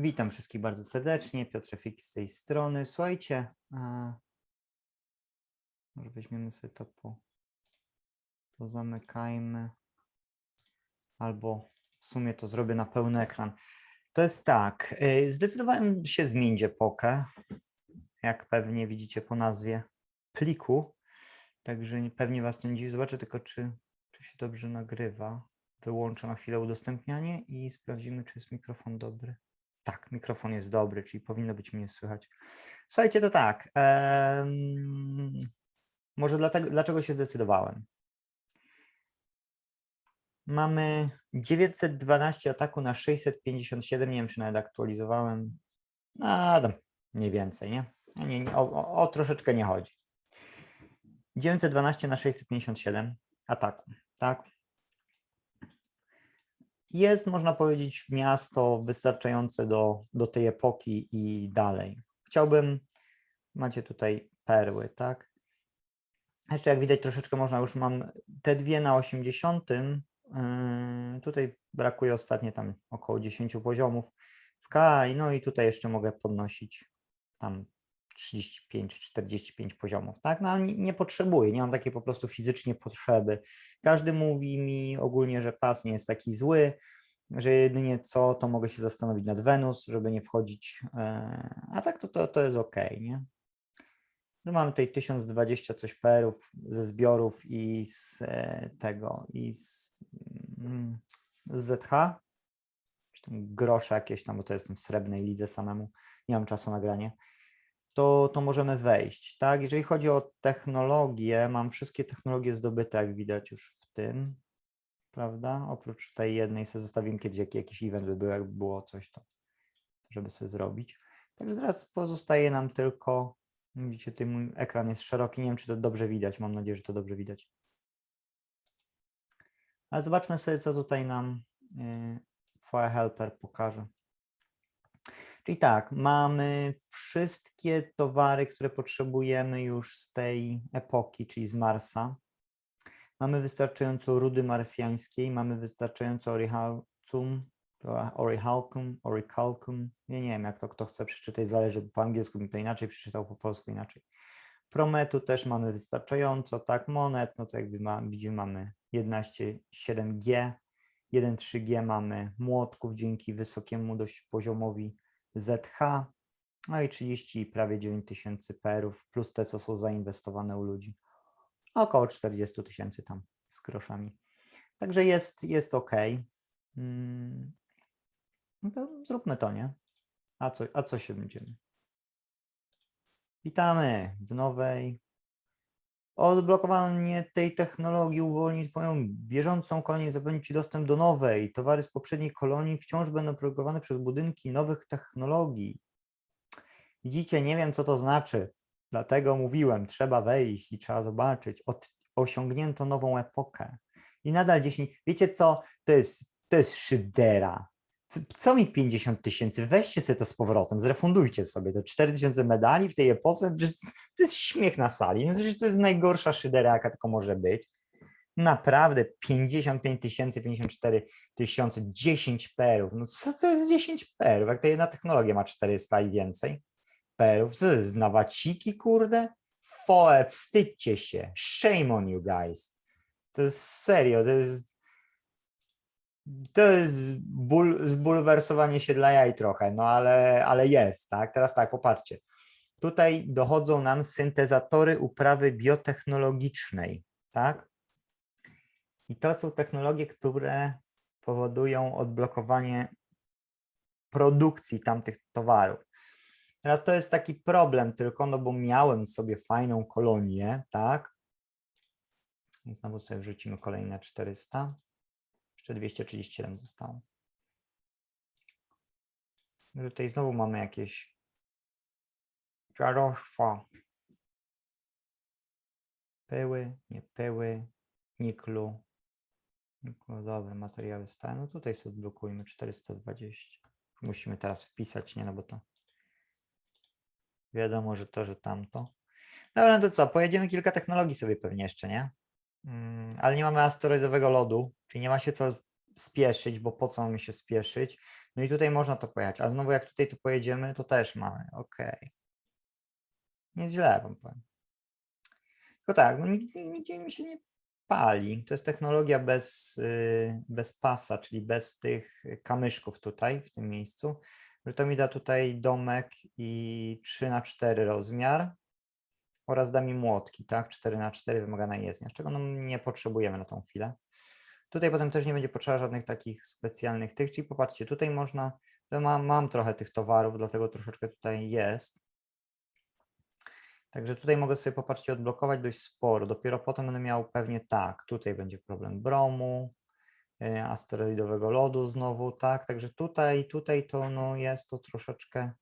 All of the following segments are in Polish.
Witam wszystkich bardzo serdecznie. Piotr Fik z tej strony. Słuchajcie, może weźmiemy sobie to po, pozamykajmy, albo w sumie to zrobię na pełny ekran. To jest tak, y, zdecydowałem się zmienić epokę, jak pewnie widzicie po nazwie pliku, także nie- pewnie Was to nie dziwi. Zobaczę tylko, czy, czy się dobrze nagrywa. Wyłączę na chwilę udostępnianie i sprawdzimy, czy jest mikrofon dobry. Tak, mikrofon jest dobry, czyli powinno być mnie słychać. Słuchajcie, to tak. może dlatego, dlaczego się zdecydowałem? Mamy 912 ataku na 657. Nie wiem, czy nawet aktualizowałem. No, mniej więcej, nie? Nie, nie, nie, o, o troszeczkę nie chodzi. 912 na 657 ataku, tak? Jest, można powiedzieć, miasto wystarczające do, do tej epoki i dalej. Chciałbym, macie tutaj perły, tak? Jeszcze jak widać troszeczkę można, już mam te dwie na 80. Yy, tutaj brakuje ostatnie tam około 10 poziomów w KI, no i tutaj jeszcze mogę podnosić tam 35-45 poziomów, tak? No nie, nie potrzebuję, nie mam takiej po prostu fizycznie potrzeby. Każdy mówi mi ogólnie, że pas nie jest taki zły, że jedynie co, to mogę się zastanowić nad Wenus, żeby nie wchodzić, e, a tak to, to, to jest ok, nie? No mamy tutaj 1020 coś perów ze zbiorów i z e, tego, i z, mm, z ZH, grosze jakieś tam, bo to jestem w srebrnej lidze samemu, nie mam czasu na granie to, to możemy wejść. Tak? Jeżeli chodzi o technologię, mam wszystkie technologie zdobyte, jak widać już w tym, prawda? Oprócz tej jednej sobie zostawiłem kiedyś jak, jakiś event by był, jakby było coś to, żeby sobie zrobić. Także teraz pozostaje nam tylko, widzicie, tutaj mój ekran jest szeroki, nie wiem, czy to dobrze widać, mam nadzieję, że to dobrze widać. Ale zobaczmy sobie, co tutaj nam yy, Fire Helper pokaże. Czyli tak, mamy wszystkie towary, które potrzebujemy już z tej epoki, czyli z Marsa. Mamy wystarczająco rudy marsjańskiej, mamy wystarczająco orichalcum, orichalcum, orichalcum. Ja nie wiem, jak to kto chce przeczytać, zależy, po angielsku bym to inaczej przeczytał, po polsku inaczej. Prometu też mamy wystarczająco, tak, monet, no to jak widzimy mamy 11,7G, 1,3G mamy młotków dzięki wysokiemu dość poziomowi ZH, no i 30 prawie 9 tysięcy perów, plus te, co są zainwestowane u ludzi. Około 40 tysięcy tam z groszami. Także jest, jest ok. Mm, No to zróbmy to, nie? A co, a co się będziemy? Witamy w nowej. Odblokowanie tej technologii uwolni Twoją bieżącą kolonię i zapewni Ci dostęp do nowej. Towary z poprzedniej kolonii wciąż będą produkowane przez budynki nowych technologii. Widzicie, nie wiem co to znaczy, dlatego mówiłem, trzeba wejść i trzeba zobaczyć. Od, osiągnięto nową epokę. I nadal 10. Wiecie co? To jest, to jest szydera. Co, mi 50 tysięcy? Weźcie sobie to z powrotem, zrefundujcie sobie to 4 tysiące medali w tej epoce. To jest śmiech na sali. No, to jest najgorsza szydera, jaka tylko może być. Naprawdę 55 tysięcy, 54 tysiące, 10 perów. No co to jest 10 perów? Jak ta jedna technologia ma 400 i więcej perów. Co to jest na waciki, kurde? Foe, wstydźcie się. Shame on you guys. To jest serio, to jest to jest ból, zbulwersowanie się dla jaj trochę, no ale, ale jest, tak? Teraz tak, popatrzcie. Tutaj dochodzą nam syntezatory uprawy biotechnologicznej, tak? I to są technologie, które powodują odblokowanie produkcji tamtych towarów. Teraz to jest taki problem tylko, no bo miałem sobie fajną kolonię, tak? Znowu sobie wrzucimy kolejne 400. Jeszcze 237 zostało. No Tutaj znowu mamy jakieś czarostwa. Pyły, nie pyły, niklu. Dobre, materiały stałe. No tutaj sobie odblokujmy 420. Musimy teraz wpisać, nie no bo to wiadomo, że to, że tamto. Dobra, no to co, pojedziemy kilka technologii sobie pewnie jeszcze, nie? Mm, ale nie mamy asteroidowego lodu, czyli nie ma się co spieszyć, bo po co mamy się spieszyć? No i tutaj można to pojechać, ale znowu jak tutaj tu pojedziemy, to też mamy, ok. Nieźle wam powiem. Tylko tak, no nigdzie, nigdzie mi się nie pali. To jest technologia bez, y, bez pasa, czyli bez tych kamyszków tutaj, w tym miejscu. To mi da tutaj domek i 3 na 4 rozmiar oraz da mi młotki, tak? 4 na 4 wymagana jezdnia, czego no nie potrzebujemy na tą chwilę. Tutaj potem też nie będzie potrzeba żadnych takich specjalnych tych, czyli popatrzcie, tutaj można, mam, mam trochę tych towarów, dlatego troszeczkę tutaj jest. Także tutaj mogę sobie popatrzcie, odblokować dość sporo. Dopiero potem będę miał pewnie tak, tutaj będzie problem bromu, y, asteroidowego lodu znowu, tak. Także tutaj, tutaj to no, jest to troszeczkę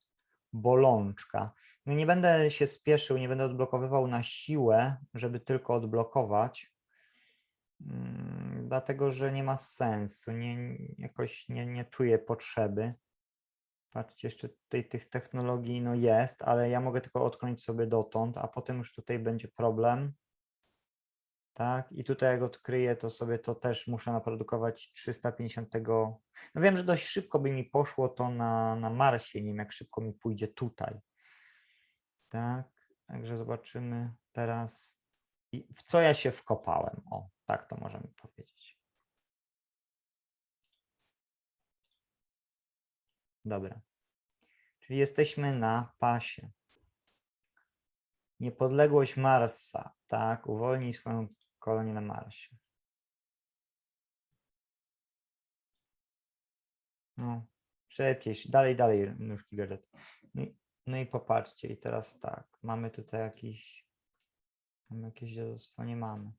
bolączka. No nie będę się spieszył, nie będę odblokowywał na siłę, żeby tylko odblokować, mm, dlatego że nie ma sensu, nie, jakoś nie, nie czuję potrzeby. Patrzcie, jeszcze tutaj tych technologii no jest, ale ja mogę tylko odkręcić sobie dotąd, a potem już tutaj będzie problem. Tak, i tutaj jak odkryję, to sobie to też muszę naprodukować 350. No wiem, że dość szybko by mi poszło to na, na Marsie, nie wiem jak szybko mi pójdzie tutaj. Tak, także zobaczymy teraz, w co ja się wkopałem. O, tak to możemy powiedzieć. Dobra. Czyli jesteśmy na pasie. Niepodległość Marsa, tak, uwolnij swoją kolonię na Marsie. No, szybciej, sz- dalej, dalej, nóżki gadżet. No, i- popatrzcie, i teraz tak, mamy tutaj jakiś, mamy jakieś dziadostwo, nie mamy.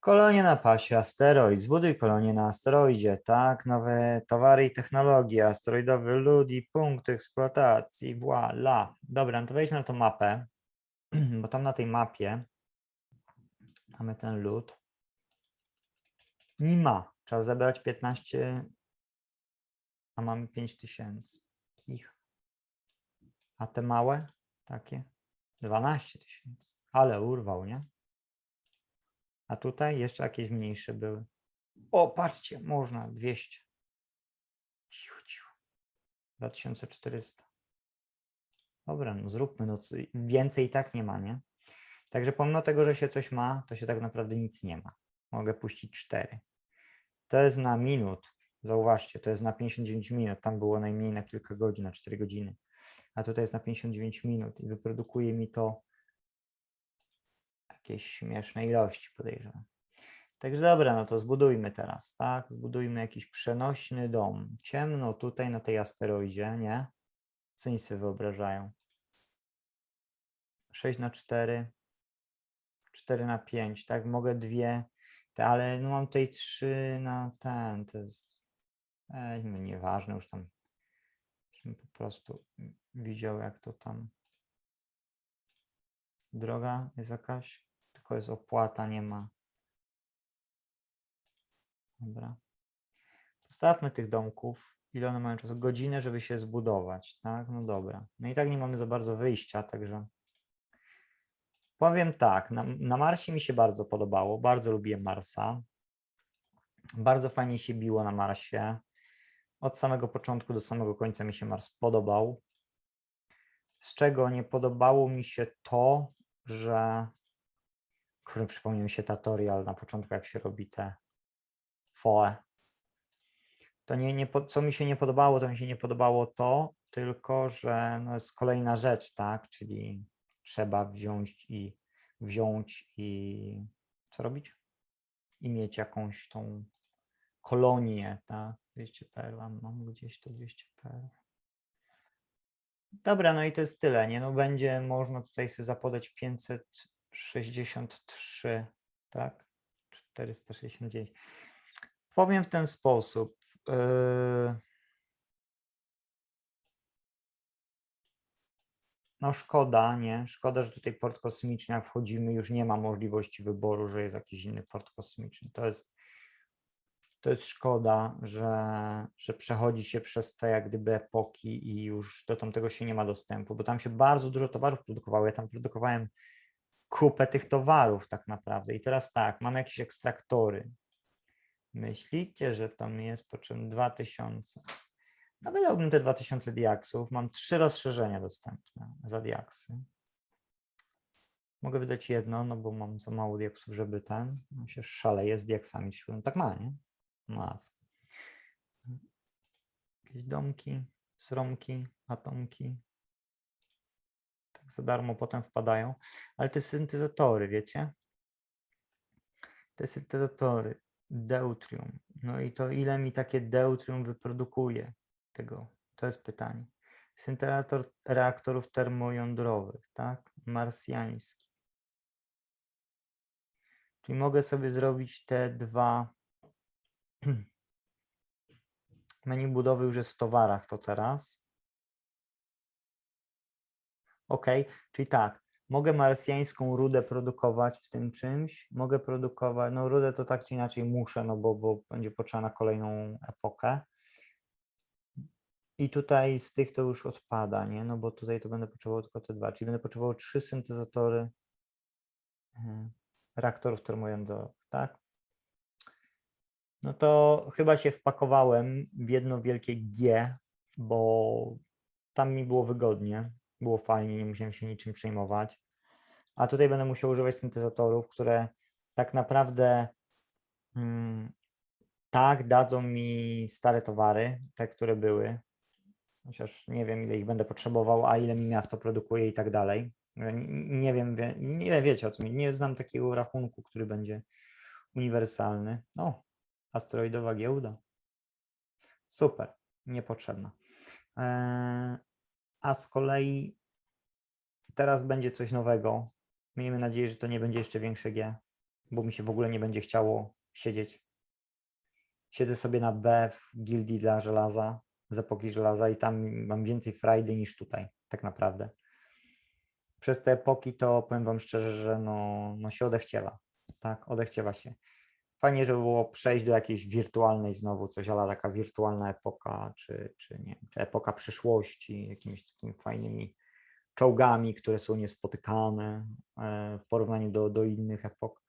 Kolonie na pasie, asteroid, zbuduj kolonię na asteroidzie, tak, nowe towary i technologie, asteroidowy lud i punkt eksploatacji, voila. Dobra, no to wejdźmy na tą mapę, bo tam na tej mapie mamy ten lód. Nie ma, trzeba zebrać 15, a mamy 5000. Ich. A te małe, takie, 12 tysięcy, ale urwał, nie? A tutaj jeszcze jakieś mniejsze były. O, patrzcie, można 200. Cicho, cicho. 2400. Dobra, no zróbmy, no więcej i tak nie ma, nie? Także pomimo tego, że się coś ma, to się tak naprawdę nic nie ma. Mogę puścić 4. To jest na minut. Zauważcie, to jest na 59 minut. Tam było najmniej na kilka godzin, na 4 godziny. A tutaj jest na 59 minut i wyprodukuje mi to jakieś śmieszne ilości, podejrzewam. Także dobra, no to zbudujmy teraz, tak? Zbudujmy jakiś przenośny dom. Ciemno tutaj na tej asteroidzie, nie? Co oni sobie wyobrażają? 6 na 4, 4 na 5, tak? Mogę dwie, te, ale no mam tutaj 3 na ten, to jest no nieważne, już tam po prostu widział, jak to tam droga jest jakaś, tylko jest opłata, nie ma. Dobra. Postawmy tych domków. Ile one mają czasu? Godzinę, żeby się zbudować, tak? No dobra. No i tak nie mamy za bardzo wyjścia, także powiem tak, na, na Marsie mi się bardzo podobało, bardzo lubię Marsa. Bardzo fajnie się biło na Marsie. Od samego początku do samego końca mi się Mars podobał. Z czego nie podobało mi się to, że który przypomniał mi się tutorial na początku, jak się robi te foe. To nie, nie, co mi się nie podobało, to mi się nie podobało to, tylko że no jest kolejna rzecz, tak? Czyli trzeba wziąć i wziąć i co robić? I mieć jakąś tą kolonię, tak? 200 perł, a mam gdzieś to 200 perł. Dobra, no i to jest tyle, nie? No będzie można tutaj sobie zapodać 563, tak? 469. Powiem w ten sposób. yy, No szkoda, nie? Szkoda, że tutaj port kosmiczny, jak wchodzimy, już nie ma możliwości wyboru, że jest jakiś inny port kosmiczny. To jest, to jest szkoda, że, że przechodzi się przez te jak gdyby epoki i już do tamtego się nie ma dostępu, bo tam się bardzo dużo towarów produkowało. Ja tam produkowałem kupę tych towarów tak naprawdę. I teraz tak, mamy jakieś ekstraktory. Myślicie, że to mi jest potrzebne 2000. No wydałbym te 2000 diaksów. Mam trzy rozszerzenia dostępne za diaksy. Mogę wydać jedno, no bo mam za mało diaksów, żeby ten. No się szaleje z diaksami. Tak ma, nie? Mas. Jakieś domki, sromki, atomki. Tak za darmo potem wpadają. Ale te syntezatory, wiecie? Te syntezatory. Deutrium. No i to ile mi takie deutrium wyprodukuje tego? To jest pytanie. Syntezator reaktorów termojądrowych, tak? Marsjański. Czyli mogę sobie zrobić te dwa. Menu budowy już jest w towarach, to teraz. Ok, czyli tak, mogę marsjańską rudę produkować w tym czymś, mogę produkować, no rudę to tak czy inaczej muszę, no bo, bo będzie potrzeba na kolejną epokę. I tutaj z tych to już odpada, nie? No bo tutaj to będę potrzebował tylko te dwa, czyli będę potrzebował trzy syntezatory mhm, reaktorów termojądrowych, tak? No to chyba się wpakowałem w jedno wielkie G, bo tam mi było wygodnie, było fajnie, nie musiałem się niczym przejmować. A tutaj będę musiał używać syntezatorów, które tak naprawdę mm, tak dadzą mi stare towary, te, które były. Chociaż nie wiem, ile ich będę potrzebował, a ile mi miasto produkuje i tak dalej. Nie wiem, wie, nie wiecie o co mi. Nie znam takiego rachunku, który będzie uniwersalny. O, asteroidowa giełda. Super, niepotrzebna. Eee, a z kolei teraz będzie coś nowego. Miejmy nadzieję, że to nie będzie jeszcze większe G, bo mi się w ogóle nie będzie chciało siedzieć. Siedzę sobie na B w gildii dla żelaza, z epoki żelaza i tam mam więcej frajdy niż tutaj, tak naprawdę. Przez te epoki to powiem Wam szczerze, że no, no się odechciewa. Tak, odechciewa się. Fajnie, żeby było przejść do jakiejś wirtualnej znowu, coś ale taka wirtualna epoka, czy, czy nie czy epoka przyszłości, jakimiś takimi fajnymi czołgami, które są niespotykane e, w porównaniu do, do innych epok.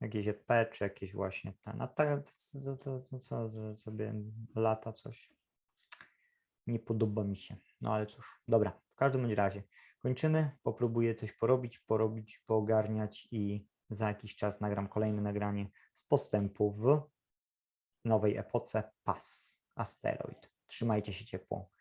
Jakieś EP, czy jakieś właśnie ten. A tak co, że sobie lata coś. Nie podoba mi się. No ale cóż, dobra, w każdym razie kończymy. Popróbuję coś porobić, porobić, poogarniać i za jakiś czas nagram kolejne nagranie z postępu w nowej epoce PAS, asteroid. Trzymajcie się ciepło.